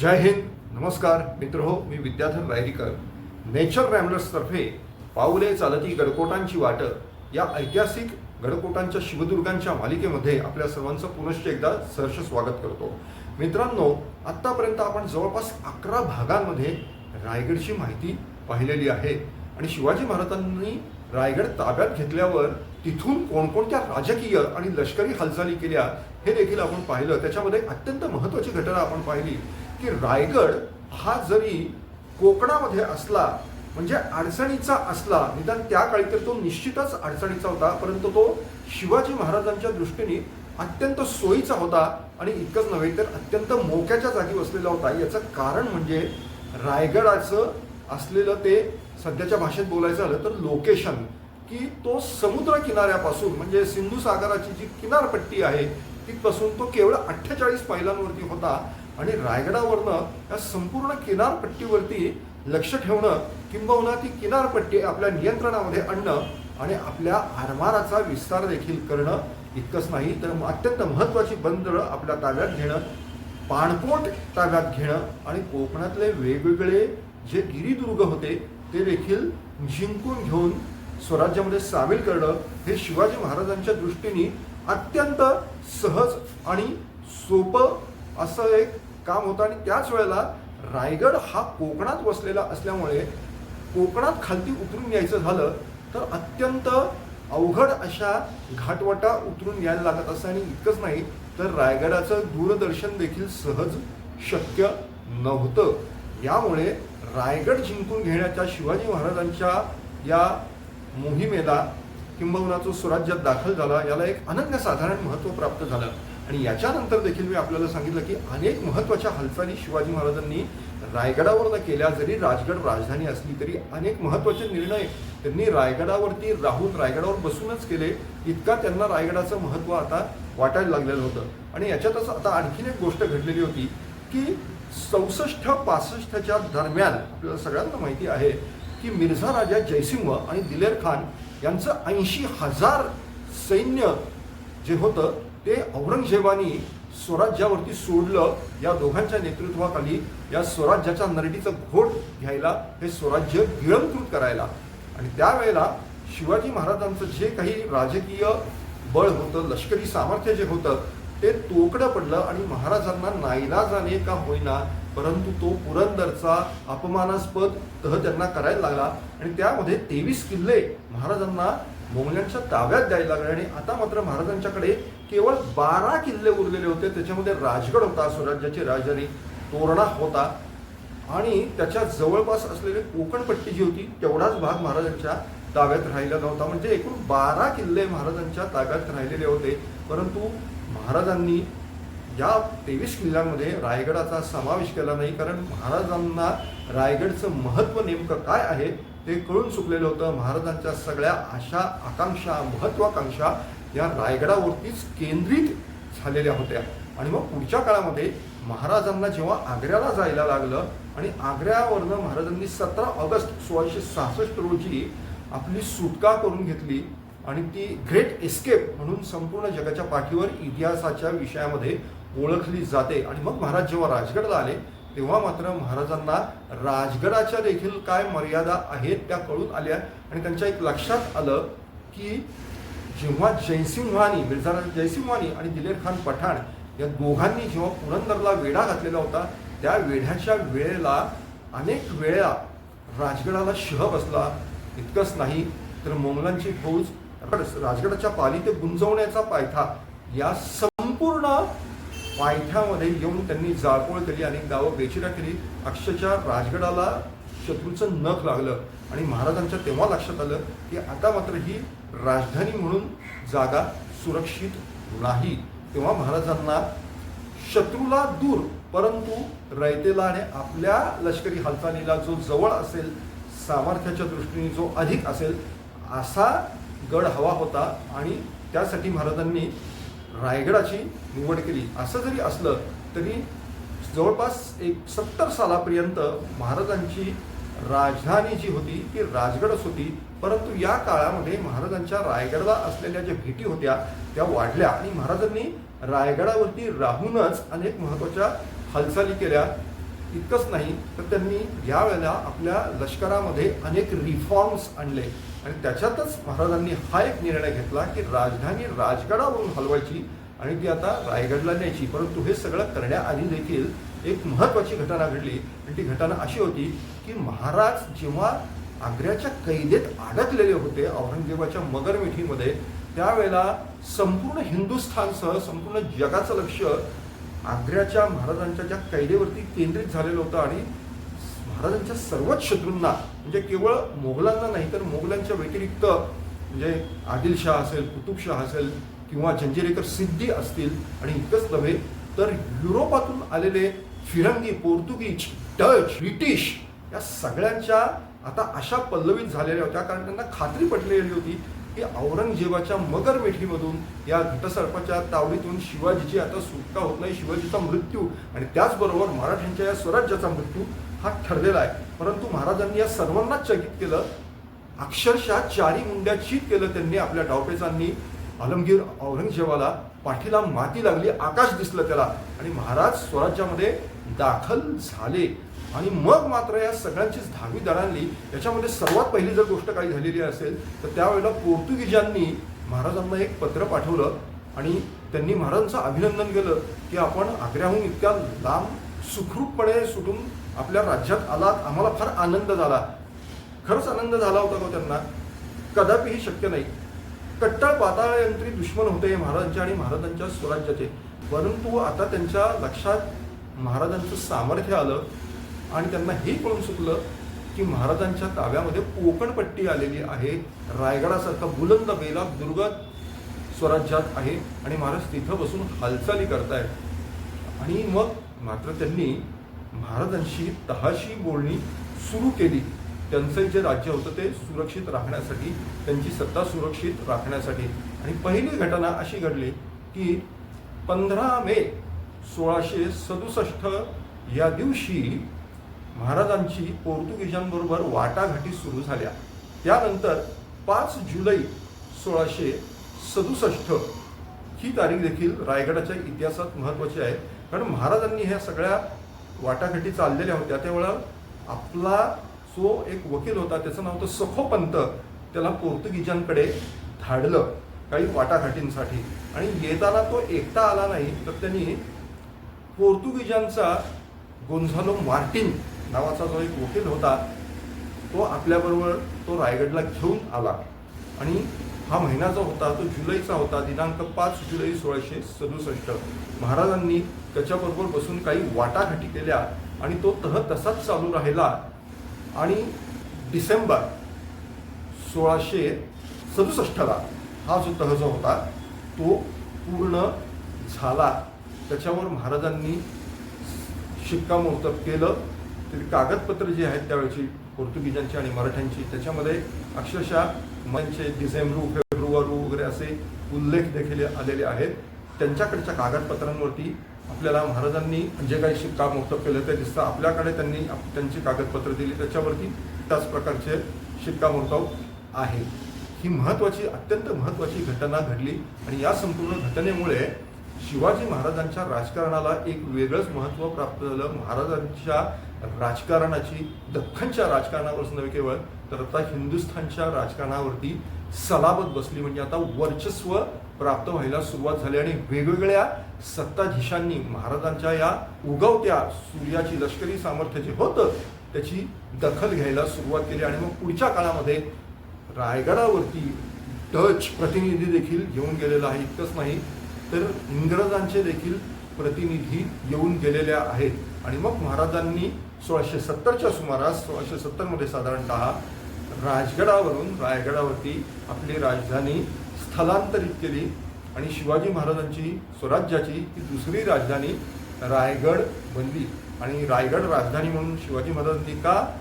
जय हिंद नमस्कार मित्र हो मी विद्याधर रायरीकर. नेचर रॅमलर्सतर्फे पाऊले चालती गडकोटांची वाट या ऐतिहासिक गडकोटांच्या शिवदुर्गांच्या मालिकेमध्ये आपल्या सर्वांचं पुनश्च एकदा सहर्ष स्वागत करतो. मित्रांनो आत्तापर्यंत आपण जवळपास अकरा भागांमध्ये रायगडची माहिती पाहिलेली आहे. आणि शिवाजी महाराजांनी रायगड ताब्यात घेतल्यावर तिथून कोणकोणत्या राजकीय आणि लष्करी हालचाली केल्या हे देखील आपण पाहिलं. त्याच्यामध्ये अत्यंत महत्त्वाची घटना आपण पाहिली. की रायगड हा जरी कोकणामध्ये असला म्हणजे अडचणीचा असला निदान त्या काळी तर तो निश्चितच अडचणीचा होता परंतु तो शिवाजी महाराजांच्या दृष्टीने अत्यंत सोयीचा होता आणि इतकंच नव्हे तर अत्यंत मोक्याच्या जागी वसलेला होता. याचं कारण म्हणजे रायगडाचं असलेलं ते सध्याच्या भाषेत बोलायचं झालं तर लोकेशन की तो समुद्र किनाऱ्यापासून म्हणजे सिंधू सागराची जी किनारपट्टी आहे तिथपासून तो केवळ अठ्ठेचाळीस मैलांवरती होता. आणि रायगडावरनं या संपूर्ण किनारपट्टीवरती लक्ष ठेवणं किंबहुना ती किनारपट्टी आपल्या नियंत्रणामध्ये आणणं आणि आपल्या आरमाराचा विस्तार देखील करणं इतकंच नाही तर अत्यंत महत्त्वाची बंदरं आपल्या ताब्यात घेणं पाणकोट ताब्यात घेणं आणि कोकणातले वेगवेगळे जे गिरिदुर्ग होते ते देखील जिंकून घेऊन स्वराज्यामध्ये सामील करणं हे शिवाजी महाराजांच्या दृष्टीने अत्यंत सहज आणि सोपं असं एक काम होतं आणि त्याच वेळेला रायगड हा कोकणात वसलेला असल्यामुळे कोकणात खालती उतरून यायचं झालं तर अत्यंत अवघड अशा घाटवाटा उतरून यायला लागत असं आणि इतकंच नाही तर रायगडाचं दूरदर्शन देखील सहज शक्य नव्हतं. यामुळे रायगड जिंकून घेण्याच्या शिवाजी महाराजांच्या या मोहिमेला किंबहुना तो स्वराज्यात दाखल झाला याला एक अनन्यसाधारण महत्त्व प्राप्त झालं. आणि याच्यानंतर देखील मी आपल्याला सांगितलं की अनेक महत्त्वाच्या हालचाली शिवाजी महाराजांनी रायगडावर केल्या. जरी राजगड राजधानी असली तरी अनेक महत्त्वाचे निर्णय त्यांनी रायगडावरती राहून रायगडावर बसूनच केले. इतका त्यांना रायगडाचं महत्त्व आता वाटायला लागलेलं होतं. आणि याच्यातच आता आणखीन एक गोष्ट घडलेली होती की चौसष्ट पासष्टच्या दरम्यान आपल्याला सगळ्यांना माहिती आहे की मिर्झा राजा जयसिंह आणि दिलेर खान यांचं ऐंशी हजार सैन्य जे होतं ते औरंगजेबानी स्वराज्यावरती सोडलं या दोघांच्या नेतृत्वाखाली या स्वराज्याच्या नरडीचं घोट घ्यायला हे स्वराज्य गिळंकृत करायला. आणि त्यावेळेला शिवाजी महाराजांचं जे काही राजकीय बळ होतं लष्करी सामर्थ्य जे होतं ते तोकडं पडलं आणि महाराजांना नाईलाजाने का होईना परंतु तो पुरंदरचा अपमानास्पद तह त्यांना करायला लागला. आणि त्यामध्ये तेवीस किल्ले महाराजांना मोंगल्यांच्या ताब्यात द्यायला लागले आणि आता मात्र महाराजांच्याकडे केवळ बारा किल्ले उरलेले होते. त्याच्यामध्ये राजगड होता स्वराज्याची राजधानी तोरणा होता आणि त्याच्या जवळपास असलेली कोकणपट्टी जी होती तेवढाच भाग महाराजांच्या ताब्यात राहिला नव्हता म्हणजे एकूण बारा किल्ले महाराजांच्या ताब्यात राहिलेले होते. परंतु महाराजांनी या तेवीस किल्ल्यांमध्ये रायगडाचा समावेश केला नाही. कारण महाराजांना रायगडचं महत्त्व नेमकं काय आहे ते कळून चुकलेलं होतं. महाराजांच्या सगळ्या आशा आकांक्षा महत्वाकांक्षा या रायगडावरतीच केंद्रित झालेल्या होत्या. आणि मग पुढच्या काळामध्ये महाराजांना जेव्हा आग्र्याला जायला लागलं आणि आग्र्यावरनं महाराजांनी सतरा ऑगस्ट सोळाशे सहासष्ट रोजी आपली सुटका करून घेतली आणि ती ग्रेट एस्केप म्हणून संपूर्ण जगाच्या पाठीवर इतिहासाच्या विषयामध्ये ओळखली जाते. आणि मग महाराज जेव्हा राजगडला आले तेव्हा मात्र महाराजांना राजगडाच्या देखील काय मर्यादा आहेत त्या कळून आल्या. आणि त्यांच्या एक लक्षात आलं की जेव्हा जयसिंहानी मिर्झा जयसिंहानी आणि दिलेर खान पठाण या दोघांनी जेव्हा पुरंदरला वेढा घातलेला होता त्या वेढ्याच्या वेळेला अनेक वेळा राजगडाला शह बसला. इतकंच नाही तर मोंगलांची फौज राजगडाच्या पाली ते गुंजवण्याचा पायथा या संपूर्ण पायथ्यामध्ये येऊन त्यांनी जाळपोळ केली आणि गावं बेचिरा केली. अक्षरशः राजगडाला शत्रूचं नख लागलं. आणि महाराजांच्या तेव्हा लक्षात आलं की आता मात्र ही राजधानी म्हणून जागा सुरक्षित नाही. तेव्हा महाराजांना शत्रूला दूर परंतु रयतेला आणि आपल्या लष्करी हालचालीला जो जवळ असेल सामर्थ्याच्या दृष्टीने जो अधिक असेल असा गड हवा होता. आणि त्यासाठी महाराजांनी रायगडाची निवड केली. असं जरी असलं तरी जवळपास एक सत्तर सालापर्यंत महाराजांची राजधानी जी होती ती राजगडच होती. परंतु या काळामध्ये महाराजांच्या रायगडला असलेल्या ज्या भेटी होत्या त्या वाढल्या. आणि महाराजांनी रायगडावरती राहूनच अनेक महत्त्वाच्या हालचाली केल्या. इतकंच नाही तर त्यांनी यावेळेला आपल्या लष्करामध्ये अनेक रिफॉर्म्स आणले. आणि त्याच्यातच महाराजांनी हा एक निर्णय घेतला की राजधानी राजगडावरून हलवायची आणि ती आता रायगडला न्यायची. परंतु हे सगळं करण्याआधी देखील एक महत्त्वाची घटना घडली. आणि ती घटना अशी होती की महाराज जेव्हा आग्र्याच्या कैदेत अडकलेले होते औरंगजेबाच्या मगरमिठीमध्ये त्यावेळेला संपूर्ण हिंदुस्थानसह संपूर्ण जगाचं लक्ष आग्र्याच्या महाराजांच्या ज्या कैदेवरती केंद्रित झालेलं होतं आणि महाराजांच्या सर्वच शत्रूंना म्हणजे केवळ मोगलांना नाही तर मोगलांच्या व्यतिरिक्त म्हणजे आदिलशाह असेल कुतुबशाह असेल किंवा जंजिरेकर सिद्धी असतील आणि इतकंच नव्हे तर युरोपातून आलेले फिरंगी पोर्तुगीज डच ब्रिटिश या सगळ्यांच्या आता अशा पल्लवीत झालेल्या होत्या कारण त्यांना खात्री पटलेली होती की औरंगजेबाच्या मगर मिठीमधून या घटसर्पाच्या तावडीतून शिवाजीची आता सुटका होत नाही शिवाजीचा मृत्यू आणि त्याचबरोबर मराठ्यांच्या या स्वराज्याचा मृत्यू हा ठरलेला आहे. परंतु महाराजांनी या सर्वांनाच चकित केलं. अक्षरशः चारी मुंड्या चीत केलं त्यांनी आपल्या डावपेचांनी. आलमगीर औरंगजेबाला पाठीला माती लागली आकाश दिसलं त्याला आणि महाराज स्वराज्यामध्ये दाखल झाले. आणि मग मात्र या सगळ्यांचीच धावी दडाणली याच्यामध्ये सर्वात पहिली जर गोष्ट काही झालेली असेल तर त्यावेळेला पोर्तुगीजांनी महाराजांना एक पत्र पाठवलं आणि त्यांनी महाराजांचं अभिनंदन केलं की आपण आग्र्याहून इतक्या लांब सुखरूपपणे सुटून आपल्या राज्यात आलात. आम्हाला फार आनंद झाला. खरंच आनंद झाला होता का त्यांना. कदापिही शक्य नाही. कट्टर पाताळयंत्री दुश्मन होते महाराजांच्या आणि महाराजांच्या स्वराज्याचे. परंतु आता त्यांच्या लक्षात महाराजांचं सामर्थ्य आलं. आणि त्यांना हे कळून चुकलं की महाराजांच्या ताब्यामध्ये कोकणपट्टी आलेली आहे. रायगडासारखा बुलंद बेला दुर्ग स्वराज्यात आहे आणि महाराज तिथं बसून हालचाली करतायत. आणि मग मात्र त्यांनी महाराजांशी तहाशी बोलणी सुरू केली. त्यांचं जे राज्य होतं ते सुरक्षित राखण्यासाठी त्यांची सत्ता सुरक्षित राखण्यासाठी. आणि पहिली घटना अशी घडली की पंधरा मे सोळाशे सदुसष्ट या दिवशी महाराजांची पोर्तुगीजांबरोबर वाटाघाटी सुरू झाल्या. त्यानंतर पाच जुलै सोळाशे सदुसष्ट ही तारीख देखील रायगडाच्या इतिहासात महत्त्वाची आहे. कारण महाराजांनी ह्या सगळ्या वाटाघाटी चाललेल्या होत्या. त्यावेळेला आपला जो एक वकील होता त्याचं नाव होतं सखोपंत. त्याला पोर्तुगीजांकडे धाडलं काही वाटाघाटींसाठी. आणि येताना तो एकटा आला नाही तर त्यांनी पोर्तुगीजांचा गोंझालो मार्टिन नावाचा जो एक वकील होता तो आपल्याबरोबर तो रायगडला घेऊन आला. आणि हा महिना जो होता तो जुलैचा होता दिनांक पाच जुलै सोळाशे सदुसष्ट. महाराजांनी त्याच्याबरोबर बसून काही वाटाघाटी केल्या आणि तो तह तसाच चालू राहिला. आणि डिसेंबर सोळाशे सदुसष्टला हा जो तह जो होता तो पूर्ण झाला. त्याच्यावर महाराजांनी शिक्कामोर्तब केलं. तरी कागदपत्र जी आहेत त्यावेळची पोर्तुगीजांची आणि मराठ्यांची त्याच्यामध्ये अक्षरशः मंचे डिसेंबर फेब्रुवारू वगैरे असे उल्लेख देखील आलेले आहेत. त्यांच्याकडच्या कागदपत्रांवरती आपल्याला महाराजांनी जे काही शिक्का शिक्कामोर्तब केलं ते दिसतं. आपल्याकडे त्यांनी आप- त्यांची कागदपत्र दिली. त्याच्यावरती त्याच प्रकारचे शिक्कामोर्तब आहे. ही महत्त्वाची अत्यंत महत्त्वाची घटना घडली आणि या संपूर्ण घटनेमुळे शिवाजी महाराजांच्या राजकारणाला एक वेगळंच महत्त्व प्राप्त झालं. महाराजांच्या राजकारणाची दख्खनच्या राजकारणावरच नव्हे केवळ तर आता हिंदुस्थानच्या राजकारणावरती सलाबत बसली म्हणजे आता वर्चस्व प्राप्त व्हायला सुरुवात झाली आणि वेगवेगळ्या सत्ताधीशांनी महाराजांच्या या उगवत्या सूर्याची लष्करी सामर्थ्य जे होतं त्याची दखल घ्यायला सुरुवात केली आणि मग पुढच्या काळामध्ये रायगडावरती डच प्रतिनिधी देखील घेऊन गेलेला आहे. इतकंच नाही तर इंग्रजांचे देखील प्रतिनिधी येऊन गेलेल्या आहेत. आणि मग महाराजांनी सोळाशे सत्तरच्या सुमारास सोळाशे सत्तरमध्ये साधारणतः राजगडावरून रायगडावरती आपली राजधानी स्थलांतरित केली. आणि शिवाजी महाराजांची स्वराज्याची ती दुसरी राजधानी रायगड बनली. आणि रायगड राजधानी म्हणून शिवाजी महाराजांनी का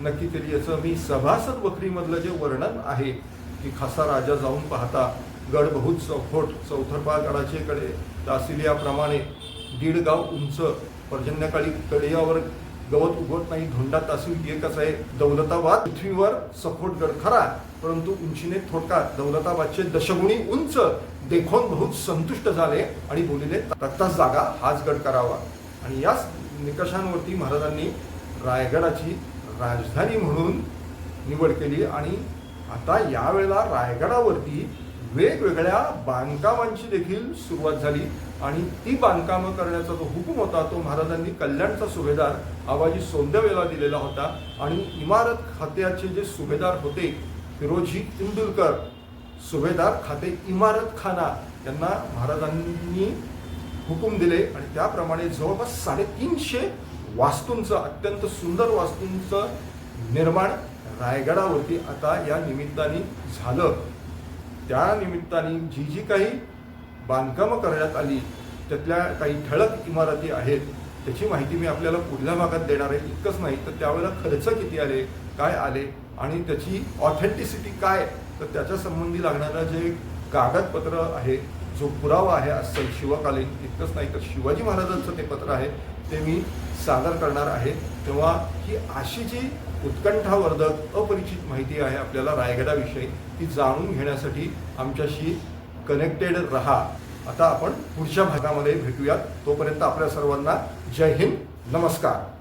नक्की केली याचं मी सभासद वखरीमधलं जे वर्णन आहे की खासा राजा जाऊन पाहता गड बहुत चौफोट चौथरपा गडाचे कडे दीड गाव उंच पर्जन्यकाळी कडेयावर गवत उगवत नाही धोंडा तासील एकच आहे. दौलताबाद पृथ्वीवर सखोट गड खरा परंतु उंचीने थोडका दौलताबादचे दशगुणी उंच देखून बहुत संतुष्ट झाले आणि बोलिले तत्ताच जागा हाच गड करावा. आणि याच निकषांवरती महाराजांनी रायगडाची राजधानी म्हणून निवड केली आणि आता यावेळेला रायगडावरती वेगवेगळ्या बांधकामांची देखील सुरुवात झाली आणि ती बांधकामं करण्याचा जो हुकूम होता तो महाराजांनी कल्याणचा सुभेदार आबाजी सोंदवेला दिलेला होता. आणि इमारत खात्याचे जे सुभेदार होते फिरोजी इंदुलकर सुभेदार खाते इमारत खाना यांना महाराजांनी हुकूम दिले. आणि त्याप्रमाणे जवळपास साडेतीनशे वास्तूंचं अत्यंत सुंदर वास्तूंचं निर्माण रायगडावरती आता या निमित्ताने झालं. त्या निमित्ताने जी जी काही बांधकामं करण्यात आली त्यातल्या काही ठळक इमारती आहेत त्याची माहिती मी आपल्याला पुढल्या भागात देणार आहे. इतकंच नाही तर त्यावेळेला खर्च किती आले काय आले आणि त्याची ऑथेंटिसिटी काय तर त्याच्या संबंधी लागणारं जे कागदपत्र आहे जो पुरावा आहे असं शिवकालीन इतकंच नाही तर शिवाजी महाराजांचं ते पत्र आहे ते मी सादर करणार आहे. तेव्हा ही अशी जी उत्कंठावर्धक अपरिचित माहिती आहे आपल्याला रायगडाविषयी ती जाणून घेण्यासाठी आमच्याशी कनेक्टेड रहा. आता आपण पुढच्या भागामध्ये भेटूयात. तोपर्यंत आपल्या सर्वांना जय हिंद. नमस्कार.